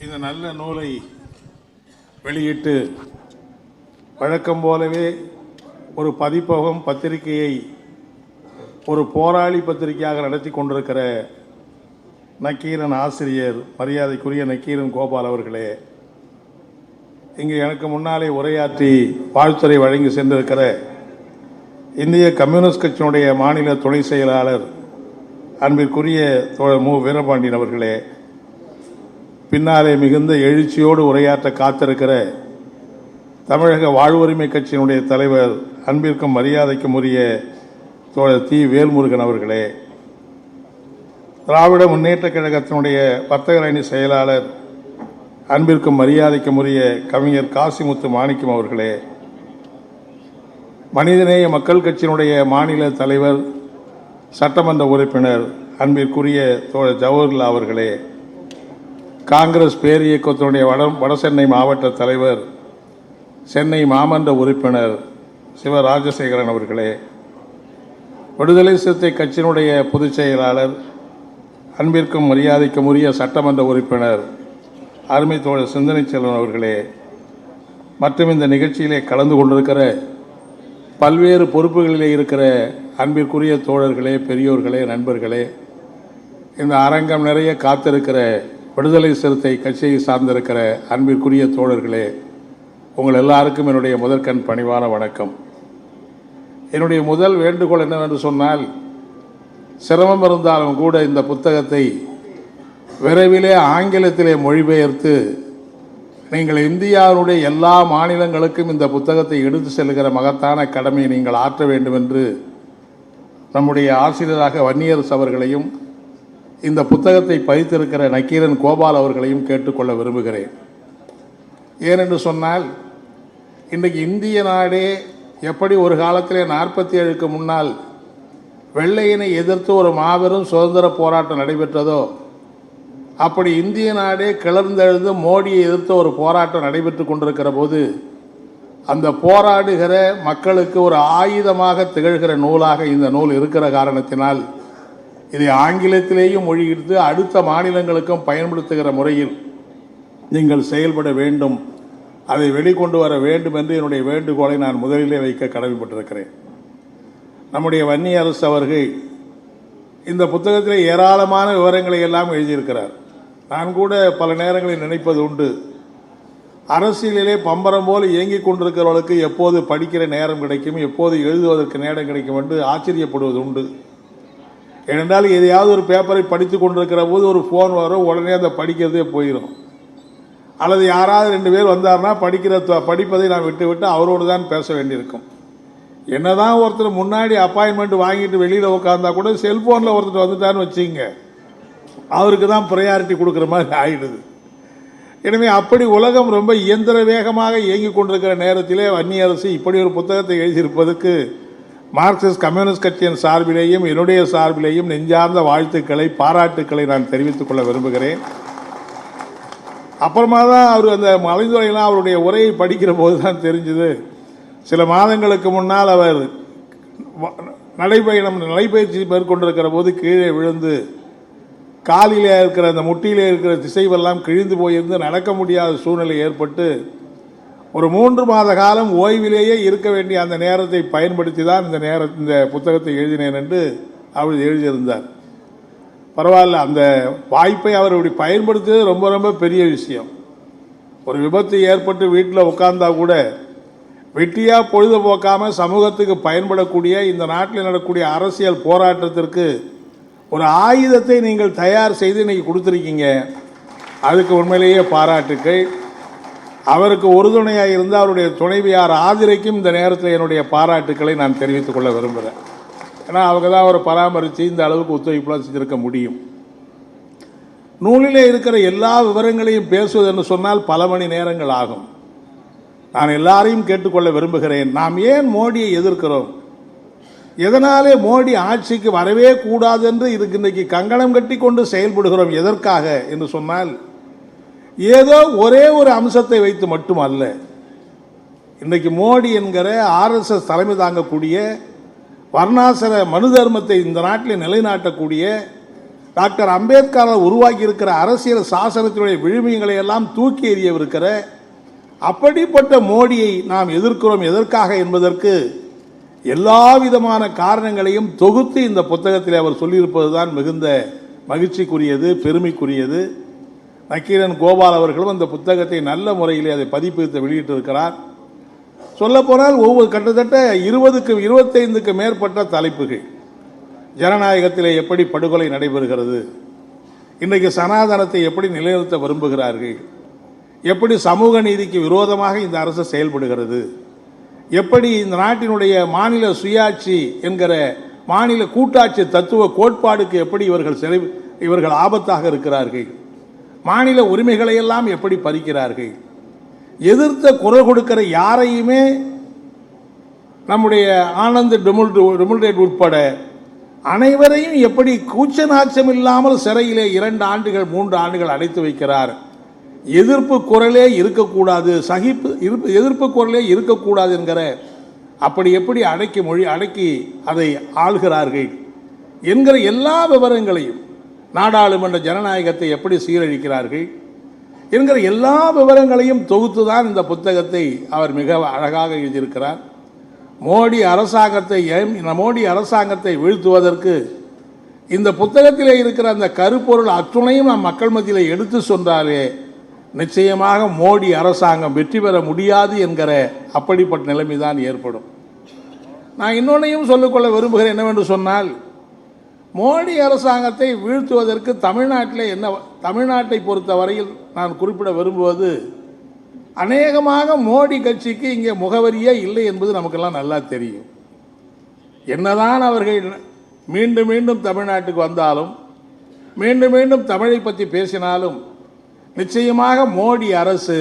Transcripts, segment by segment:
இந்த நல்ல நூலை வெளியிட்டு வழக்கம் போலவே ஒரு பதிப்பகம் பத்திரிகையை ஒரு போராளி பத்திரிகையாக நடத்தி கொண்டிருக்கிற நக்கீரன் ஆசிரியர் மரியாதைக்குரிய நக்கீரன் கோபால் அவர்களே இங்கே எனக்கு முன்னாலே உரையாற்றி வாழ்த்துறை வழங்கி சென்றிருக்கிற இந்திய கம்யூனிஸ்ட் கட்சியினுடைய மாநில துணை செயலாளர் அன்பிற்குரிய தோழர் மு. வீரபாண்டியன் அவர்களே பின்னாலே மிகுந்த எழுச்சியோடு உரையாற்ற காத்திருக்கிற தமிழக வாழ்வுரிமை கட்சியினுடைய தலைவர் அன்பிற்கும் மரியாதைக்கும் உரிய தோழர் தி. வேல்முருகன் அவர்களே திராவிட முன்னேற்றக் கழகத்தினுடைய வர்த்தகர் அணி செயலாளர் அன்பிற்கும் மரியாதைக்கும் உரிய கவிஞர் காசிமுத்து மாணிக்கம் அவர்களே மனிதநேய மக்கள் கட்சியினுடைய மாநில தலைவர் சட்டமன்ற உறுப்பினர் அன்பிற்குரிய தோழர் ஜவஹர்லா அவர்களே காங்கிரஸ் பேர் இயக்கத்தினுடைய வட வடசென்னை மாவட்ட தலைவர் சென்னை மாமன்ற உறுப்பினர் சிவ ராஜசேகரன் அவர்களே விடுதலை சிறுத்தை கட்சியினுடைய பொதுச் செயலாளர் அன்பிற்கும் மரியாதைக்கும் உரிய சட்டமன்ற உறுப்பினர் அருமை தோழர் சிந்தனை செல்வன் அவர்களே மற்றும் இந்த நிகழ்ச்சியிலே கலந்து கொண்டிருக்கிற பல்வேறு பொறுப்புகளிலே இருக்கிற அன்பிற்குரிய தோழர்களே பெரியோர்களே நண்பர்களே இந்த அரங்கம் நிறைய காத்திருக்கிற விடுதலை சிறுத்தை கட்சியை சார்ந்திருக்கிற அன்பிற்குரிய தோழர்களே உங்கள் எல்லாருக்கும் என்னுடைய முதற்கண் பணிவான வணக்கம். என்னுடைய முதல் வேண்டுகோள் என்னவென்று சொன்னால் சிரமம் இருந்தாலும் கூட இந்த புத்தகத்தை விரைவிலே ஆங்கிலத்திலே மொழிபெயர்த்து நீங்கள் இந்தியாவுடைய எல்லா மாநிலங்களுக்கும் இந்த புத்தகத்தை எடுத்து செல்கிற மகத்தான கடமையை நீங்கள் ஆற்ற வேண்டும் என்று நம்முடைய ஆசிரியராக வன்னியரசு அவர்களையும் இந்த புத்தகத்தை பதித்திருக்கிற நக்கீரன் கோபால் அவர்களையும் கேட்டுக்கொள்ள விரும்புகிறேன். ஏனென்று சொன்னால் இன்றைக்கு இந்திய நாடே எப்படி ஒரு காலத்திலே நாற்பத்தி ஏழுக்கு முன்னால் வெள்ளையினை எதிர்த்து ஒரு மாபெரும் சுதந்திர போராட்டம் நடைபெற்றதோ அப்படி இந்திய நாடே கிளர்ந்தெழுந்து மோடியை எதிர்த்து ஒரு போராட்டம் நடைபெற்று கொண்டிருக்கிற போது அந்த போராடுகிற மக்களுக்கு ஒரு ஆயுதமாக திகழ்கிற நூலாக இந்த நூல் இருக்கிற காரணத்தினால் இதை ஆங்கிலத்திலேயும் மொழிகிட்டு அடுத்த மாநிலங்களுக்கும் பயன்படுத்துகிற முறையில் நீங்கள் செயல்பட வேண்டும். அதை வெளிக்கொண்டு வர வேண்டும் என்று என்னுடைய வேண்டுகோளை நான் முதலிலே வைக்க கடமைப்பட்டிருக்கிறேன். நம்முடைய வன்னி அரசு அவர்கள் இந்த புத்தகத்தில் ஏராளமான விவரங்களை எல்லாம் எழுதியிருக்கிறார். நான் கூட பல நேரங்களில் நினைப்பது உண்டு. அரசியலிலே பம்பரம் போல் இயங்கிக் கொண்டிருக்கிறவர்களுக்கு எப்போது படிக்கிற நேரம் கிடைக்கும் எப்போது எழுதுவதற்கு நேரம் கிடைக்கும் என்று ஆச்சரியப்படுவது உண்டு. ஏனென்றால் எதையாவது ஒரு பேப்பரை படித்து கொண்டிருக்கிற போது ஒரு ஃபோன் வரும் உடனே அதை படிக்கிறதே போயிடும் அல்லது யாராவது ரெண்டு பேர் வந்தார்னா படிக்கிற படிப்பதை நான் விட்டு விட்டு அவரோடு தான் பேச வேண்டியிருக்கும். என்னதான் ஒருத்தர் முன்னாடி அப்பாயின்மெண்ட் வாங்கிட்டு வெளியில் உட்காந்தா கூட செல்ஃபோனில் ஒருத்தர் வந்துட்டான்னு வச்சுங்க அவருக்கு தான் ப்ரையாரிட்டி கொடுக்குற மாதிரி ஆகிடுது எனவே அப்படி உலகம் ரொம்ப இயந்திர வேகமாக இயங்கிக் கொண்டிருக்கிற நேரத்திலே வன்னி அரசு இப்படி ஒரு புத்தகத்தை எழுதியிருப்பதற்கு மார்க்சிஸ்ட் கம்யூனிஸ்ட் கட்சியின் சார்பிலேயும் என்னுடைய சார்பிலேயும் நெஞ்சார்ந்த வாழ்த்துக்களை பாராட்டுக்களை நான் தெரிவித்துக் கொள்ள விரும்புகிறேன். அப்புறமா தான் அவர் அந்த மலைந்துறையெல்லாம் அவருடைய உரையை படிக்கிற போது தான் தெரிஞ்சுது. சில மாதங்களுக்கு முன்னால் அவர் நடைபயணம் நடைபயிற்சி மேற்கொண்டிருக்கிற போது கீழே விழுந்து காலிலே இருக்கிற அந்த முட்டியிலே இருக்கிற திசைவெல்லாம் கிழிந்து போயிருந்து நடக்க முடியாத சூழ்நிலை ஏற்பட்டு ஒரு மூன்று மாத காலம் ஓய்விலேயே இருக்க வேண்டிய அந்த நேரத்தை பயன்படுத்தி தான் இந்த நேர இந்த புத்தகத்தை எழுதினேன் என்று அவர் எழுதியிருந்தார். பரவாயில்ல அந்த வாய்ப்பை அவர் இப்படி பயன்படுத்தியது ரொம்ப ரொம்ப பெரிய விஷயம். ஒரு விபத்து ஏற்பட்டு வீட்டில் உட்கார்ந்தா கூட வெட்டியாக பொழுதுபோக்காமல் சமூகத்துக்கு பயன்படக்கூடிய இந்த நாட்டில் நடக்கூடிய அரசியல் போராட்டத்திற்கு ஒரு ஆயுதத்தை நீங்கள் தயார் செய்து இன்னைக்கு கொடுத்துருக்கீங்க. அதுக்கு உண்மையிலேயே பாராட்டுக்கள். அவருக்கு உறுதுணையாக இருந்த அவருடைய துணைவியார் ஆதிரைக்கும் இந்த நேரத்தில் என்னுடைய பாராட்டுக்களை நான் தெரிவித்துக் கொள்ள விரும்புகிறேன். ஏன்னா அவங்க தான் அவரை பராமரித்து இந்த அளவுக்கு ஒத்துழைப்புலாம் செஞ்சிருக்க முடியும். நூலிலே இருக்கிற எல்லா விவரங்களையும் பேசுவது என்று சொன்னால் பல மணி நேரங்கள் ஆகும். நான் எல்லாரையும் கேட்டுக்கொள்ள விரும்புகிறேன். நாம் ஏன் மோடியை எதிர்க்கிறோம்? எதனாலே மோடி ஆட்சிக்கு வரவே கூடாது என்று இதுக்கு இன்றைக்கு கங்கணம் கட்டி கொண்டு செயல்படுகிறோம்? எதற்காக? என்று சொன்னால் ஏதோ ஒரே ஒரு அம்சத்தை வைத்து மட்டுமல்ல இன்றைக்கு மோடி என்கிற ஆர்எஸ்எஸ் தலைமை தாங்கக்கூடிய வர்ணாசிர மனு தர்மத்தை இந்த நாட்டில் நிலைநாட்டக்கூடிய டாக்டர் அம்பேத்கரால் உருவாக்கி இருக்கிற அரசியல் சாசனத்தினுடைய விழுமியங்களை எல்லாம் தூக்கி எறியவிருக்கிற அப்படிப்பட்ட மோடியை நாம் எதிர்க்கிறோம் எதற்காக என்பதற்கு எல்லா விதமான காரணங்களையும் தொகுத்து இந்த புத்தகத்தில் அவர் சொல்லியிருப்பது தான் மிகுந்த மகிழ்ச்சிக்குரியது பெருமைக்குரியது. நக்கீரன் கோபால் அவர்களும் அந்த புத்தகத்தை நல்ல முறையிலே அதை பதிப்பித்து வெளியிட்டிருக்கிறார். சொல்லப்போனால் ஒவ்வொரு கிட்டத்தட்ட இருபதுக்கு இருபத்தைந்துக்கு மேற்பட்ட தலைப்புகள். ஜனநாயகத்திலே எப்படி படுகொலை நடைபெறுகிறது? இன்றைக்கு சனாதனத்தை எப்படி நிலைநிறுத்த விரும்புகிறார்கள்? எப்படி சமூக நீதிக்கு விரோதமாக இந்த அரசு செயல்படுகிறது? எப்படி இந்த நாட்டினுடைய மாநில சுயாட்சி என்கிற மாநில கூட்டாட்சி தத்துவ கோட்பாடுக்கு எப்படி இவர்கள் சிறை இவர்கள் ஆபத்தாக இருக்கிறார்கள்? மாநில உரிமைகளையெல்லாம் எப்படி பறிக்கிறார்கள்? எதிர்த்த குரல் கொடுக்கிற யாரையுமே நம்முடைய ஆனந்த் டெமுல் டெமுல்ரேட் உட்பட அனைவரையும் எப்படி கூச்ச நாச்சம் இல்லாமல் சிறையிலே இரண்டு ஆண்டுகள் மூன்று ஆண்டுகள் அடைத்து வைக்கிறார். எதிர்ப்பு குரலே இருக்கக்கூடாது சகிப்பு இருப்பு எதிர்ப்பு குரலே இருக்கக்கூடாது என்கிற அப்படி எப்படி அடக்கி மொழி அடக்கி அதை ஆள்கிறார்கள்? என்கிற எல்லா விவரங்களையும் நாடாளுமன்ற ஜனநாயகத்தை எப்படி சீரழிக்கிறார்கள் என்கிற எல்லா விவரங்களையும் தொகுத்து தான் இந்த புத்தகத்தை அவர் மிக அழகாக எழுதியிருக்கிறார். மோடி அரசாங்கத்தை மோடி அரசாங்கத்தை வீழ்த்துவதற்கு இந்த புத்தகத்திலே இருக்கிற அந்த கருப்பொருள் அத்துணையும் நம் மக்கள் மத்தியில் எடுத்து சொன்னாலே நிச்சயமாக மோடி அரசாங்கம் வெற்றி பெற முடியாது என்கிற அப்படிப்பட்ட நிலைமை தான் ஏற்படும். நான் இன்னொன்னையும் சொல்லிக்கொள்ள விரும்புகிறேன் என்னவென்று சொன்னால் மோடி அரசாங்கத்தை வீழ்த்துவதற்கு தமிழ்நாட்டில் என்ன தமிழ்நாட்டை பொறுத்த வரையில் நான் குறிப்பிட விரும்புவது அநேகமாக மோடி கட்சிக்கு இங்கே முகவரியே இல்லை என்பது நமக்கெல்லாம் நல்லா தெரியும். என்னதான் அவர்கள் மீண்டும் மீண்டும் தமிழ்நாட்டுக்கு வந்தாலும் மீண்டும் மீண்டும் தமிழை பற்றி பேசினாலும் நிச்சயமாக மோடி அரசு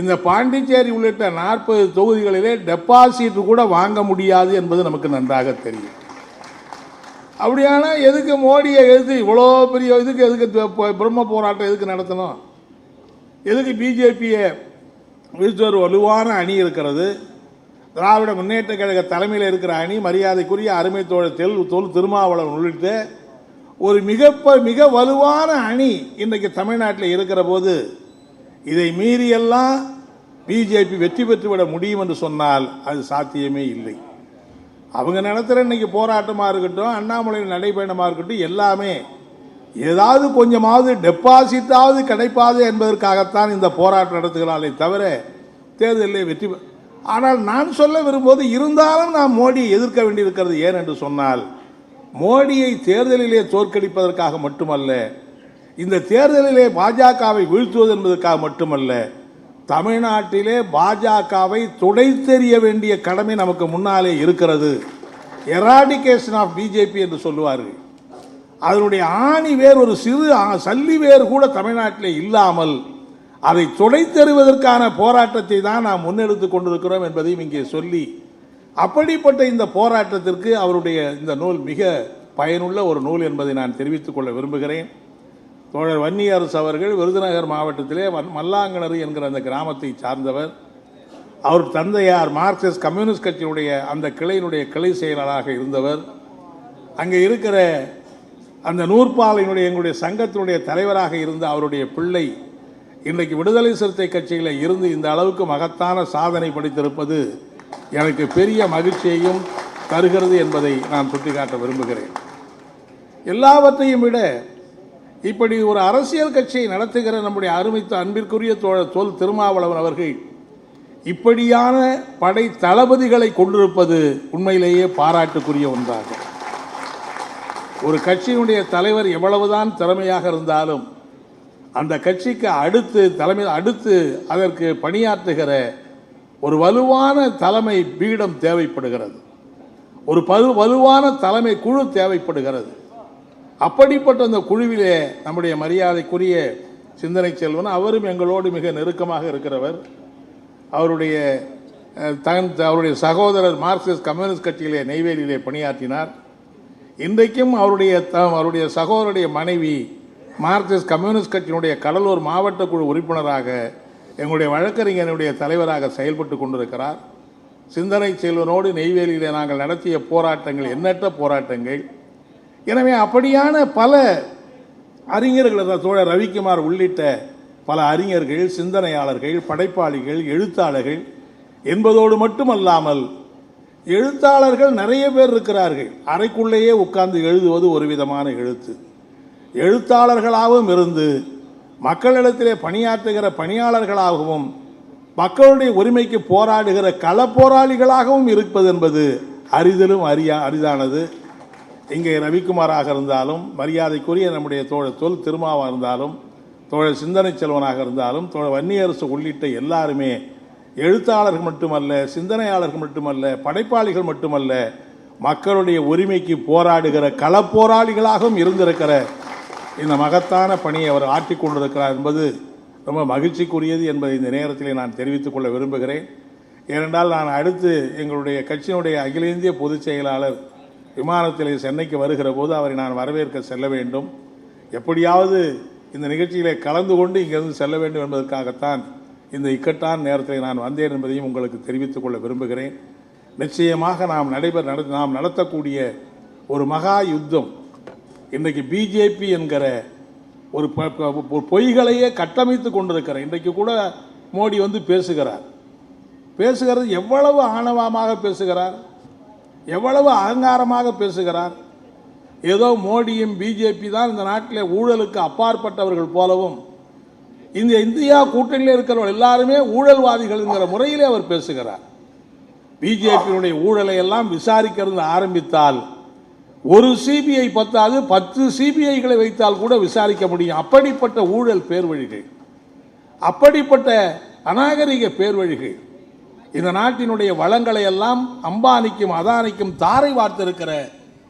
இந்த பாண்டிச்சேரி உள்ளிட்ட நாற்பது தொகுதிகளிலே டெபாசிட் கூட வாங்க முடியாது என்பது நமக்கு நன்றாக தெரியும். அப்படியானா எதுக்கு மோடியை எதுக்கு இவ்வளோ பெரிய இதுக்கு எதுக்கு பிரம்ம போராட்டம் எதுக்கு நடத்தணும்? எதுக்கு பிஜேபியை வீழ்த்து ஒரு வலுவான அணி இருக்கிறது? திராவிட முன்னேற்ற கழக தலைமையில் இருக்கிற அணி மரியாதைக்குரிய அருமை தோழர் தெல் தொல் திருமாவளவன் உள்ளிட்டு ஒரு மிக மிக வலுவான அணி இன்றைக்கு தமிழ்நாட்டில் இருக்கிற போது இதை மீறியெல்லாம் பிஜேபி வெற்றி பெற்றுவிட முடியும் என்று சொன்னால் அது சாத்தியமே இல்லை. அவங்க நடத்துகிற இன்னைக்கு போராட்டமாக இருக்கட்டும் அண்ணாமலையில் நடைபயணமாக இருக்கட்டும் எல்லாமே ஏதாவது கொஞ்சமாவது டெபாசிட்டாவது கிடைப்பாது என்பதற்காகத்தான் இந்த போராட்டம் நடத்துகிறாளே தவிர தேர்தலில் வெற்றி பெ- ஆனால் நான் சொல்ல விரும்புவது இருந்தாலும் நாம் மோடியை எதிர்க்க வேண்டியிருக்கிறது ஏன் என்று சொன்னால் மோடியை தேர்தலிலே தோற்கடிப்பதற்காக மட்டுமல்ல இந்த தேர்தலிலே பாஜகவை வீழ்த்துவது என்பதற்காக மட்டுமல்ல தமிழ்நாட்டிலே பாஜகவை துடைத்தெறிய வேண்டிய கடமை நமக்கு முன்னாலே இருக்கிறது. எராடிகேஷன் ஆஃப் பிஜேபி என்று சொல்லுவார்கள். அதனுடைய ஆணி வேர் ஒரு சிறு சல்லி வேர் கூட தமிழ்நாட்டிலே இல்லாமல் அதை துடைத்தெறிவதற்கான போராட்டத்தை தான் நாம் முன்னெடுத்து கொண்டிருக்கிறோம் என்பதையும் இங்கே சொல்லி அப்படிப்பட்ட இந்த போராட்டத்திற்கு அவருடைய இந்த நூல் மிக பயனுள்ள ஒரு நூல் என்பதை நான் தெரிவித்துக் கொள்ள விரும்புகிறேன். தோழர் வன்னியரசு அவர்கள் விருதுநகர் மாவட்டத்திலே வன்- மல்லாங்கணறு என்கிற அந்த கிராமத்தை சார்ந்தவர். அவர் தந்தையார் மார்க்சிஸ்ட் கம்யூனிஸ்ட் கட்சியினுடைய அந்த கிளையினுடைய கிளை செயலாளராக இருந்தவர். அங்கே இருக்கிற அந்த நூற்பாலையினுடைய எங்களுடைய சங்கத்தினுடைய தலைவராக இருந்த அவருடைய பிள்ளை இன்றைக்கு விடுதலை சிறுத்தை கட்சியில் இருந்து இந்த அளவுக்கு மகத்தான சாதனை படித்திருப்பது எனக்கு பெரிய மகிழ்ச்சியையும் தருகிறது என்பதை நான் சுட்டிக்காட்ட விரும்புகிறேன். எல்லாவற்றையும் விட இப்படி ஒரு அரசியல் கட்சியை நடத்துகிற நம்முடைய அருமைத்த அன்பிற்குரிய தோழர் தொல் திருமாவளவன் அவர்கள் இப்படியான படை தளபதிகளை கொண்டிருப்பது உண்மையிலேயே பாராட்டுக்குரிய ஒன்றாகும் ஒரு கட்சியினுடைய தலைவர் எவ்வளவுதான் திறமையாக இருந்தாலும் அந்த கட்சிக்கு அடுத்து தலைமை அடுத்து அதற்கு பணியாற்றுகிற ஒரு வலுவான தலைமை பீடம் தேவைப்படுகிறது. ஒரு பலு வலுவான தலைமை குழு தேவைப்படுகிறது. அப்படிப்பட்ட அந்த குழுவிலே நம்முடைய மரியாதைக்குரிய சிந்தனை செல்வன் அவரும் எங்களோடு மிக நெருக்கமாக இருக்கிறவர். அவருடைய தன் அவருடைய சகோதரர் மார்க்சிஸ்ட் கம்யூனிஸ்ட் கட்சியிலே நெய்வேலியிலே பணியாற்றினார். இன்றைக்கும் அவருடைய த- அவருடைய சகோதரருடைய மனைவி மார்க்சிஸ்ட் கம்யூனிஸ்ட் கட்சியினுடைய கடலூர் மாவட்ட குழு உறுப்பினராக எங்களுடைய வழக்கறிஞருடைய தலைவராக செயல்பட்டு கொண்டிருக்கிறார். சிந்தனை செல்வனோடு நெய்வேலியிலே நாங்கள் நடத்திய போராட்டங்கள் எண்ணற்ற போராட்டங்கள். எனவே அப்படியான பல அறிஞர்கள் தான் தோழர் ரவிக்குமார் உள்ளிட்ட பல அறிஞர்கள் சிந்தனையாளர்கள் படைப்பாளிகள் எழுத்தாளர்கள் என்பதோடு மட்டுமல்லாமல் எழுத்தாளர்கள் நிறைய பேர் இருக்கிறார்கள். அறைக்குள்ளேயே உட்கார்ந்து எழுதுவது ஒரு விதமான எழுத்து. எழுத்தாளர்களாகவும் இருந்து மக்களிடத்திலே பணியாற்றுகிற பணியாளர்களாகவும் மக்களுடைய உரிமைக்கு போராடுகிற கள போராளிகளாகவும் இருப்பது என்பது அரிதிலும் அரியா அரிதானது. இங்கே ரவிக்குமாராக இருந்தாலும் மரியாதைக்குரிய நம்முடைய தோழர் தொல் திருமாவாக இருந்தாலும் தோழர் சிந்தனை செல்வனாக இருந்தாலும் தோழர் வன்னியரசு உள்ளிட்ட எல்லாருமே எழுத்தாளர்கள் மட்டுமல்ல சிந்தனையாளர்கள் மட்டுமல்ல படைப்பாளிகள் மட்டுமல்ல மக்களுடைய உரிமைக்கு போராடுகிற களப்போராளிகளாகவும் இருந்திருக்கிற இந்த மகத்தான பணியை அவர் ஆற்றிக் கொண்டிருக்கிறார் என்பது ரொம்ப மகிழ்ச்சிக்குரியது என்பதை இந்த நேரத்தில் நான் தெரிவித்துக் கொள்ள விரும்புகிறேன். ஏனென்றால் நான் அடுத்து எங்களுடைய கட்சியினுடைய அகில இந்திய பொதுச் செயலாளர் விமானத்தில் சென்னைக்கு வருகிற போது அவரை நான் வரவேற்க செல்ல வேண்டும். எப்படியாவது இந்த நிகழ்ச்சியிலே கலந்து கொண்டு இங்கிருந்து செல்ல வேண்டும் என்பதற்காகத்தான் இந்த இக்கட்டான நேரத்தில் நான் வந்தேன் என்பதையும் உங்களுக்கு தெரிவித்துக் கொள்ள விரும்புகிறேன். நிச்சயமாக நாம் நடைபெற நட- நாம் நடத்தக்கூடிய ஒரு மகா யுத்தம். இன்றைக்கு பிஜேபி என்கிற ஒரு ப- ஒரு பொய்களையே கட்டமைத்து கொண்டிருக்கிற இன்றைக்கு கூட மோடி வந்து பேசுகிறார். பேசுகிறது எவ்வளவு ஆணவமாக பேசுகிறார். எவ்வளவு அகங்காரமாக பேசுகிறார்? ஏதோ மோடியும் பிஜேபி தான் இந்த நாட்டில் ஊழலுக்கு அப்பாற்பட்டவர்கள் போலவும். இந்த இந்தியா கூட்டணியில் இருக்கிறவர்கள் எல்லாருமே ஊழல்வாதிகள் என்கிற முறையிலே அவர் பேசுகிறார். பிஜேபியினுடைய ஊழலை எல்லாம் விசாரிக்கிறது ஆரம்பித்தால் ஒரு சிபிஐ பத்தாது பத்து சிபிஐகளை வைத்தால் கூட விசாரிக்க முடியும். அப்படிப்பட்ட ஊழல் பேர்வழிகள். அப்படிப்பட்ட அநாகரிக பேர்வழிகள். இந்த நாட்டினுடைய வளங்களை எல்லாம் அம்பானிக்கும் அதானிக்கும் தாரை வார்த்திருக்கிற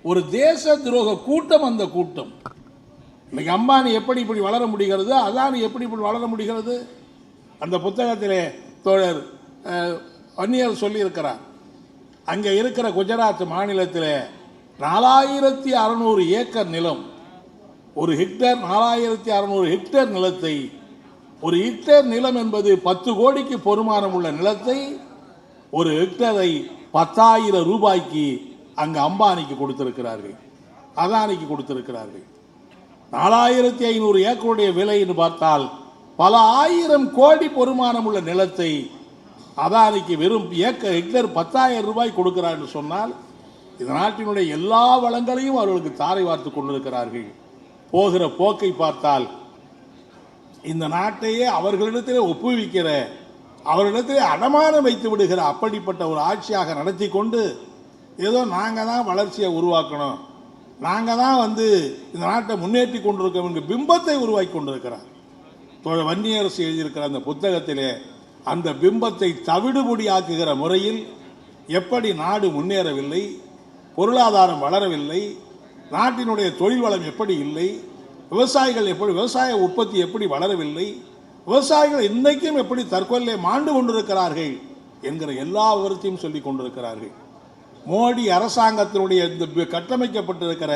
ஒரு தேச துரோக கூட்டம் அந்த கூட்டம். இன்னைக்கு அம்பானி எப்படி இப்படி வளர முடிகிறது அதானி எப்படி இப்படி வளர முடிகிறது? அந்த புத்தகத்திலே தோழர் வன்னியர் சொல்லியிருக்கிறார். அங்கே இருக்கிற குஜராத் மாநிலத்தில் நாலாயிரத்தி அறநூறு ஏக்கர் நிலம் ஒரு ஹெக்டேர் நாலாயிரத்தி அறநூறு ஹெக்டேர் நிலத்தை ஒரு ஹெக்டேர் நிலம் என்பது பத்து கோடிக்கு பொறுமானம் உள்ள நிலத்தை ஒரு ஹெக்டரை பத்தாயிரம் ரூபாய்க்கு அங்கு அம்பானிக்கு கொடுத்திருக்கிறார்கள். அதானிக்கு கொடுத்திருக்கிறார்கள். நாலாயிரத்தி ஐநூறு ஏக்கருடைய விலை என்று பார்த்தால் பல ஆயிரம் கோடி பொறுமானம் உள்ள நிலத்தை அதானிக்கு வெறும் ஏக்கர் ஹெக்டர் பத்தாயிரம் ரூபாய் கொடுக்கிறார் என்று சொன்னால் இந்த நாட்டினுடைய எல்லா வளங்களையும் அவர்களுக்கு தாரை வார்த்து கொண்டிருக்கிறார்கள். போகிற போக்கை பார்த்தால் இந்த நாட்டையே அவர்களிடத்திலே ஒப்புவிக்கிற அவரிடத்தில் அடமானம் வைத்து விடுகிற அப்படிப்பட்ட ஒரு ஆட்சியாக நடத்தி கொண்டு ஏதோ நாங்கள் தான் வளர்ச்சியை உருவாக்கணும். நாங்கள் தான் வந்து இந்த நாட்டை முன்னேற்றி கொண்டிருக்கோம் என்கிற பிம்பத்தை உருவாக்கி கொண்டிருக்கிறார். தோழர் வன்னியரசு எழுதியிருக்கிற அந்த புத்தகத்திலே அந்த பிம்பத்தை தவிடுபொடியாக்குகிற முறையில் எப்படி நாடு முன்னேறவில்லை பொருளாதாரம் வளரவில்லை நாட்டினுடைய தொழில் வளம் எப்படி இல்லை விவசாயிகள் எப்படி விவசாய உற்பத்தி எப்படி வளரவில்லை விவசாயிகள் இன்றைக்கும் எப்படி தற்கொலை மாண்டு கொண்டிருக்கிறார்கள் என்கிற எல்லா விவரத்தையும் சொல்லி கொண்டிருக்கிறார்கள். மோடி அரசாங்கத்தினுடைய இந்த கட்டமைக்கப்பட்டிருக்கிற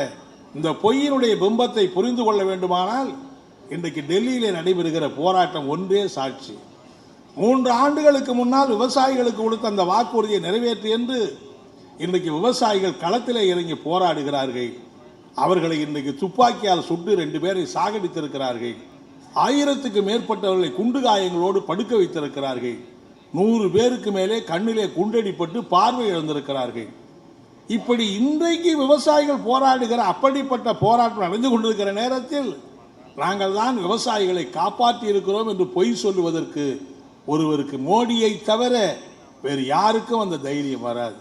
இந்த பொய்யினுடைய பிம்பத்தை புரிந்து கொள்ள வேண்டுமானால் இன்றைக்கு டெல்லியிலே நடைபெறுகிற போராட்டம் ஒன்றே சாட்சி. மூன்று ஆண்டுகளுக்கு முன்னால் விவசாயிகளுக்கு கொடுத்த அந்த வாக்குறுதியை நிறைவேற்று என்று இன்றைக்கு விவசாயிகள் களத்திலே இறங்கி போராடுகிறார்கள். அவர்களை இன்றைக்கு துப்பாக்கியால் சுட்டு ரெண்டு பேரை சாகடித்திருக்கிறார்கள். ஆயிரத்துக்கு மேற்பட்டவர்களை குண்டு காயங்களோடு படுக்க வைத்திருக்கிறார்கள். நூறு பேருக்கு மேலே கண்ணிலே குண்டடிப்பட்டு பார்வை இழந்திருக்கிறார்கள். இப்படி இன்றைக்கு விவசாயிகள் போராடுகிற அப்படிப்பட்ட போராட்டம் நடந்து கொண்டிருக்கிற நேரத்தில் நாங்கள் தான் விவசாயிகளை காப்பாற்றி இருக்கிறோம் என்று பொய் சொல்லுவதற்கு ஒருவருக்கு மோடியை தவிர வேறு யாருக்கும் அந்த தைரியம் வராது.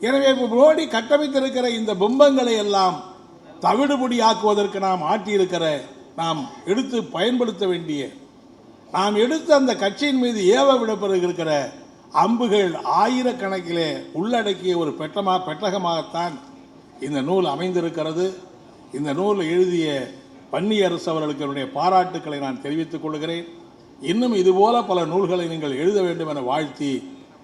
எனவே மோடி கட்டமைத்திருக்கிற இந்த பிம்பங்களை எல்லாம் தவிடுபடியாக்குவதற்கு நாம் ஆட்டியிருக்கிற நாம் எடுத்து பயன்படுத்த வேண்டிய நாம் எடுத்து அந்த கட்சியின் மீது ஏவ விடப்பட்டிருக்கிற அம்புகள் ஆயிரக்கணக்கிலே உள்ளடக்கிய ஒரு பெட்டமாக பெட்டகமாகத்தான் இந்த நூல் அமைந்திருக்கிறது. இந்த நூல் எழுதிய பன்னியரசு அவர்களுக்கு என்னுடைய பாராட்டுக்களை நான் தெரிவித்துக் கொள்கிறேன். இன்னும் இதுபோல பல நூல்களை நீங்கள் எழுத வேண்டும் என வாழ்த்தி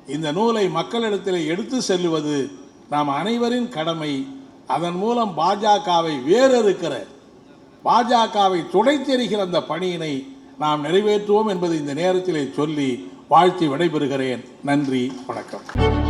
இந்த நூலை மக்களிடத்தில் எடுத்து செல்லுவது நாம் அனைவரின் கடமை. அதன் மூலம் பாஜகவை வேறறுக்கிற பாஜகவை துடைத்தெறிகிற அந்த பணியினை நாம் நிறைவேற்றுவோம் என்பதை இந்த நேரத்திலே சொல்லி வாழ்த்தி விடைபெறுகிறேன். நன்றி வணக்கம்.